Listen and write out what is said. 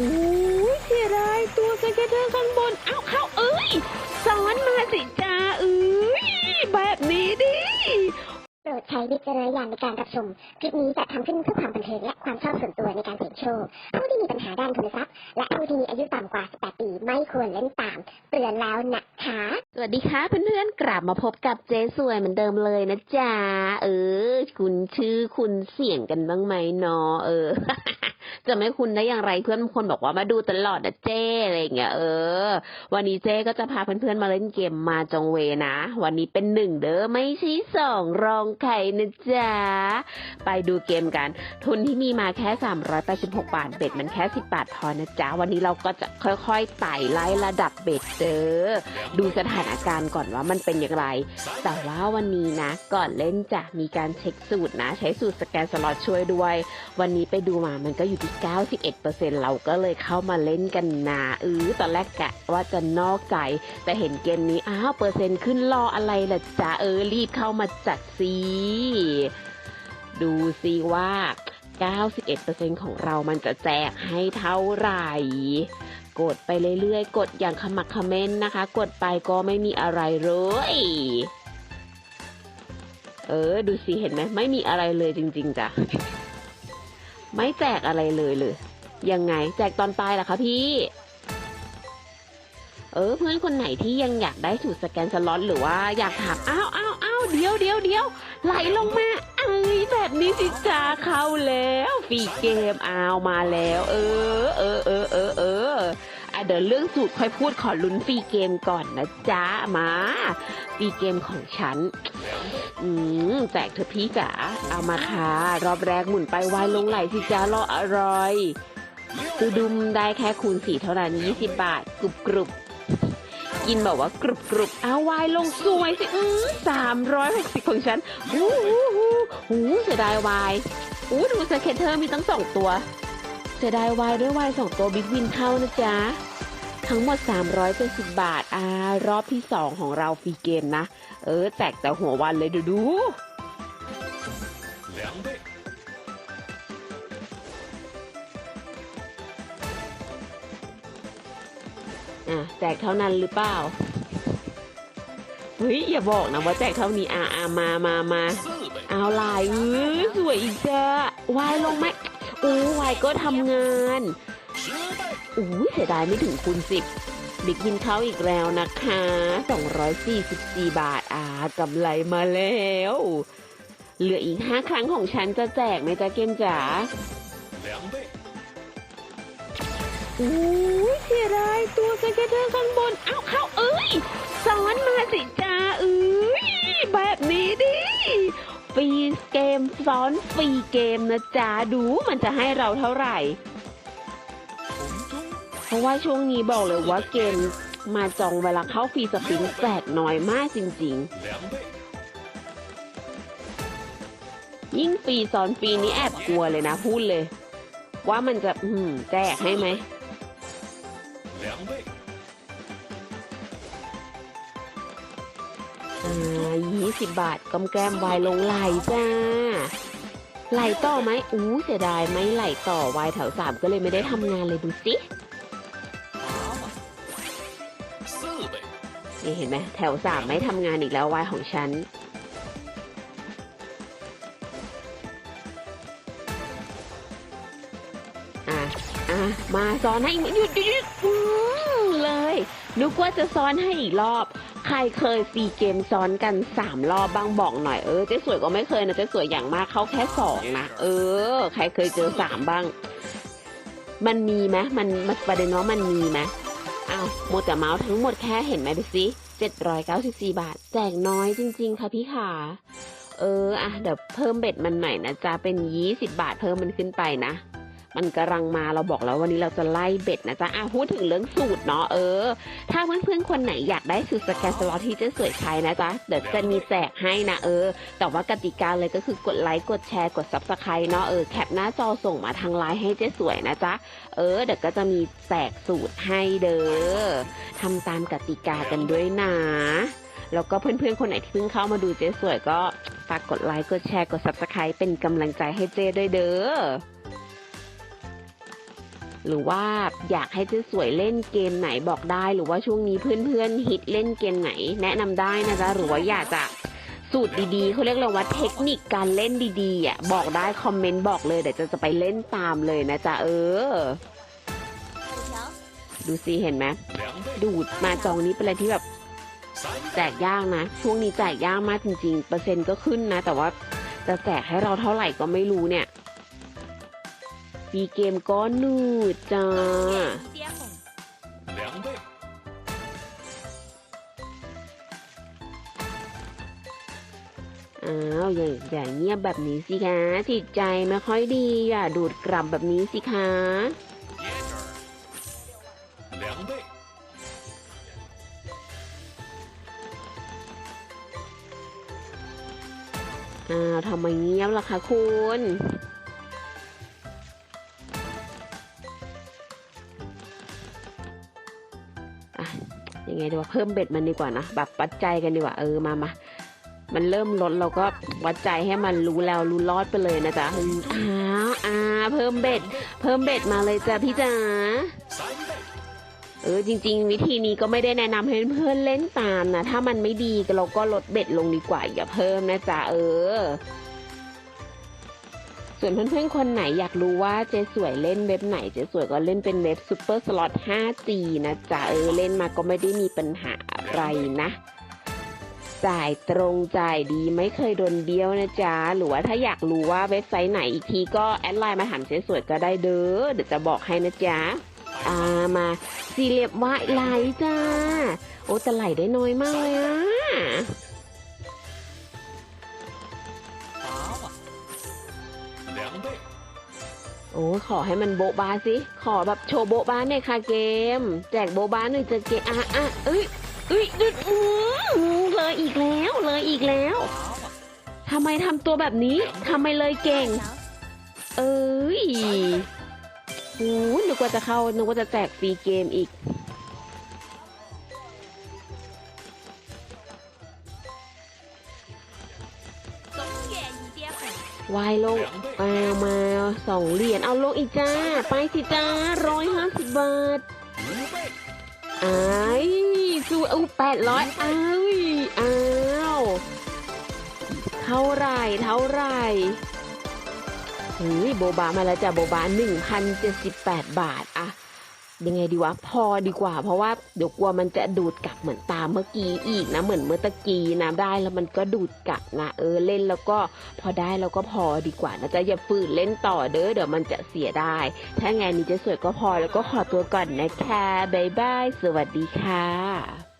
อู้ยเสียดายตัวสเก็ตเตอร์ข้างบน เอ้าเข้าเอ้ยซ้อนมาสิจ้าเอ้ยแบบนี้ดิโปรดใช้วิจารณญาณในการรับชม คลิปนี้จะทำขึ้นเพื่อความบันเทิงและความชอบส่วนตัวในการเสี่ยงโชค ผู้ที่มีปัญหาด้านทุนทรัพย์ และผู้ที่มีอายุต่ำกว่า 18 ปีไม่ควรเล่นตาม เตือนแล้วนะคะสวัสดีค่ะเพื่อนๆกลับมาพบกับเจ๊สวยเหมือนเดิมเลยนะจ๊ะเออ คุณชื่อคุณเสี่ยงกันบ้างไหมเนาะเออ จะไม่คุณได้อย่างไรเพื่อนบางคนบอกว่ามาดูตลอดนะเจ้อะไรเงี้ยเออ วันนี้เจ๊ก็จะพาเพื่อนๆมาเล่นเกมมาจงเวนะ วันนี้เป็นหนึ่งเด้อไม่ใช่สองรองไข่นะจ๊ะไปดูเกมกัน ทุนที่มีมาแค่386บหกบาทเบ็ดมันแค่10บาทพอนะจ๊ะวันนี้เราก็จะค่อยๆไต่ไล่ระดับเบ็ดเด้อดูสถานการณ์ก่อนว่ามันเป็นอย่างไร แต่ว่าวันนี้นะก่อนเล่นจะมีการเช็คสูตรนะ ใช้สูตรสแกนสล็อตช่วยด้วย วันนี้ไปดูมามันก็อยู่ที่ 91%เราก็เลยเข้ามาเล่นกันนะเออตอนแรกกะว่าจะนอกใจ แต่เห็นเกมนี้อ้าวเปอร์เซ็นต์ขึ้นรออะไรล่ะจ๊ะเออรีบเข้ามาจัดซีดูซิว่า 91%ของเรามันจะแจกให้เท่าไหร่ กดไปเรื่อยๆ กดอย่างขมักขม้นนะคะ กดไปก็ไม่มีอะไรเลยเออ ดูสิเห็นไหมไม่มีอะไรเลยจริง ๆจ้ะไม่แจกอะไรเลยเลย ยังไงแจกตอนปลายเหรอคะพี่ เออ เพื่อนคนไหนที่ยังอยากได้สูตรสแกนสล็อตหรือว่าอยากถามอ้าวอ้าวอ้าว เดี๋ยวเดี๋ยวเดี๋ยวไหลลงมาเอ้ยแบบนี้สิจ้าเข้าแล้วฟีเกมเอามาแล้ว เออเออเออเออเอออะเดี๋ยวเรื่องสูตรค่อยพูดขอลุ้นฟรีเกมก่อนนะจ๊ะมาฟรีเกมของฉัน อืมแจกเถอพี่จ๋าเอามาค่ะ รอบแรกหมุนไปวายลงไหลสิจ้ารออร่อยคือดุมได้แค่คูณสี่เท่านั้นยี่สิบบาทกรุบกรุบ กินแบบว่ากรุบกรุบเอาวายลงสวยสิอือสามร้อยหกสิบของฉันหูหูหูหูเสียดายวายอู้ดูสเก็ตเธอมีตั้งสองตัว เสียดายวายด้วยวายสองตัวบิ๊กวินเข้านะจ๊ะ ทั้งหมด 370 บาท อ่ารอบที่ 2 ของเราฟรีเกมนะ เออแจกแต่หัววันเลยดูดู่ะแจกเท่านั้นหรือเปล่าเฮ้ยอย่าบอกนะว่าแจกเท่านี้อาอามามามาเอาลายเออสวยอีกจ้าวายลงไหมอู้วายก็ทำงานอู้เสียดายไม่ถึงคูณสิบบิ๊กยินเขาอีกแล้วนะคะ 244 บาทอากำไรมาแล้ว เหลืออีก 5 ครั้งของฉันจะแจกไหมจ๊ะเกมจ๋าอู้เสียดาย ซ้อนฟรีเกมนะจ๊ะ ดูมันจะให้เราเท่าไหร่ เพราะว่าช่วงนี้บอกเลยว่าเกมมาจองเวลาเข้าฟรีสปินแจกน้อยมากจริง ๆ ยิ่งฟรีซ้อนฟรีนี้แอบกลัวเลยนะพูดเลย ว่ามันจะแจกให้ไหม อ่ายี่สิบบาทกำแกล้มวายลงไหลจ้า ไหลต่อไหมอู้เสียดายไม่ไหลต่อวายแถวสามก็เลยไม่ได้ทำงานเลยดูสิ，นี่เห็นไหมแถวสามไม่ทำงานอีกแล้ววายของฉันอะอะมาซ้อนให้หยุดหยุดหยุดเลยนึกว่าจะซ้อนให้อีกรอบ ใครเคยฟรีเกมซ้อนกันสามรอบบ้างบอกหน่อยเออเจ๊สวยก็ไม่เคยนะเจ๊สวยอย่างมากเข้าแค่สองนะ เออ ใครเคยเจอสามบ้าง มันมีไหมมันมันประเด็นว่ามันมีไหมอ้าวหมดแต่เมาส์ทั้งหมดแค่เห็นไหมดูสิเจ็ดร้อยเก้าสิบสี่บาท แจกน้อยจริง ๆ ค่ะพี่ขาเอออะเดี๋ยวเพิ่มเบ็ดมันหน่อยนะจ๊ะเป็นยี่สิบาทเพิ่มมันขึ้นไปนะ มันกำลังมาเราบอกแล้ววันนี้เราจะไล่เบ็ดนะจ๊ะอะพูดถึงเรื่องสูตรเนาะเออ ถ้าเพื่อนๆคนไหนอยากได้สูตรสแกนสล็อตที่เจะสวยใช้นะจ๊ะเดี๋ยวจะมีแจกให้นะเออ แต่ว่ากติกาเลยก็คือกดไลค์กดแชร์กด subscribe เนาะเออแคปหน้าจอส่งมาทางไลน์ให้เจ๊สวยนะจ๊ะเออเดี๋ยวก็จะมีแจกสูตรให้เด้อทำตามกติกากันด้วยนะแล้วก็เพื่อนๆ คนไหนที่เพิ่งเข้ามาดูเจ๊สวยก็ฝากกดไลค์ กดแชร์ กด subscribe เป็นกำลังใจให้เจ๊ด้วยเด้อ หรือว่าอยากให้เจ๊สวยเล่นเกมไหนบอกได้ หรือว่าช่วงนี้เพื่อนๆฮิตเล่นเกมไหน แนะนำได้นะจ๊ะหรือว่าอยากจะสูตรดีๆเขาเรียกเราว่าเทคนิคการเล่นดีๆอะบอกได้คอมเมนต์บอกเลยเดี๋ยวจะจะไปเล่นตามเลยนะจ๊ะเออ ดูซีเห็นไหมดูดมาจองนี้เป็นอะไรที่แบบแจกยากนะ ช่วงนี้แจกยากมากจริง ๆ เปอร์เซ็นต์ก็ขึ้นนะ แต่ว่าจะแจกให้เราเท่าไหร่ก็ไม่รู้เนี่ย ปีเกมก็นูดจ้า 两倍， อ้าวอย่าอย่าเงียบแบบนี้สิคะจิตใจไม่ค่อยดีอย่าดูดกลับแบบนี้สิคะ 椰汁儿，两倍， อ้าวทำไมเงียบล่ะคะคุณ ยังไงดีว่าเพิ่มเบ็ดมันดีกว่านะแบบวัดใจกันดีกว่าเออมามามันเริ่มลดเราก็วัดใจให้มันรู้แล้วรู้รอดไปเลยนะจ๊ะอ้าวอ่าเพิ่มเบ็ด เพิ่มเบ็ดมาเลยจ้ะพี่จ๋า，เออจริง ๆ วิธีนี้ก็ไม่ได้แนะนำให้เพื่อนเล่นตามนะถ้ามันไม่ดีเราก็ลดเบ็ดลงดีกว่าอย่าเพิ่มนะจ๊ะเออ ส่วนเพื่อนๆคนไหนอยากรู้ว่าเจ๊สวยเล่นเว็บไหน เจ๊สวยก็เล่นเป็นเว็บ Super Slot 5G นะจ๊ะเออเล่นมาก็ไม่ได้มีปัญหาอะไรนะ จ่ายตรงจ่ายดีไม่เคยโดนเดียวนะจ๊ะ หรือว่าถ้าอยากรู้ว่าเว็บไซต์ไหนอีกทีก็แอดไลน์มาถามเจ๊สวยก็ได้เด้อเดี๋ยวจะบอกให้นะจ๊ะอ่ามาสี่เหลี่ยมวายไหลจ้า โอ้แต่ไหลได้น้อยมากเลยอะ โอ้ขอให้มันโบะบาสิ ขอแบบโชว์โบะบาเนี่อยค่ะเกม แจกโบะบาหน่อยจะเกมอะอะเอ้ยเอ้ยดื้อเลยอีกแล้วเลยอีกแล้ว，ทำไมทำตัวแบบนี้ทำไมเลยเก่ง เอ้ยโอ้นึกว่าจะเข้านึกว่าจะแจกฟรีเกมอีก วายลงมามาสองเหรียญเอาลงอีจ้า ไปสิจ้าร้อยห้าสิบบาทไอ้จูเอาแปดร้อยอ้อ้าวเท่าไรเท่าไรเฮ้ยโบบามาแล้วจ้ะโบบาหนึ่งพันเจ็ดสิบแปดบาทอะ ยังไงดีวะพอดีกว่า เพราะว่าเดี๋ยวกลัวมันจะดูดกลับเหมือนตามเมื่อกี้อีกนะเหมือนเมื่อตะกี้นะได้แล้วมันก็ดูดกลับนะเออเล่นแล้วก็พอได้แล้วก็พอดีกว่านะจ๊ะอย่าฝืนเล่นต่อเด้อเดี๋ยวมันจะเสียได้ ถ้าไงานนี้จะสวยก็พอแล้วก็ขอตัวก่อนนะคะบ๊ายบายสวัสดีค่ะ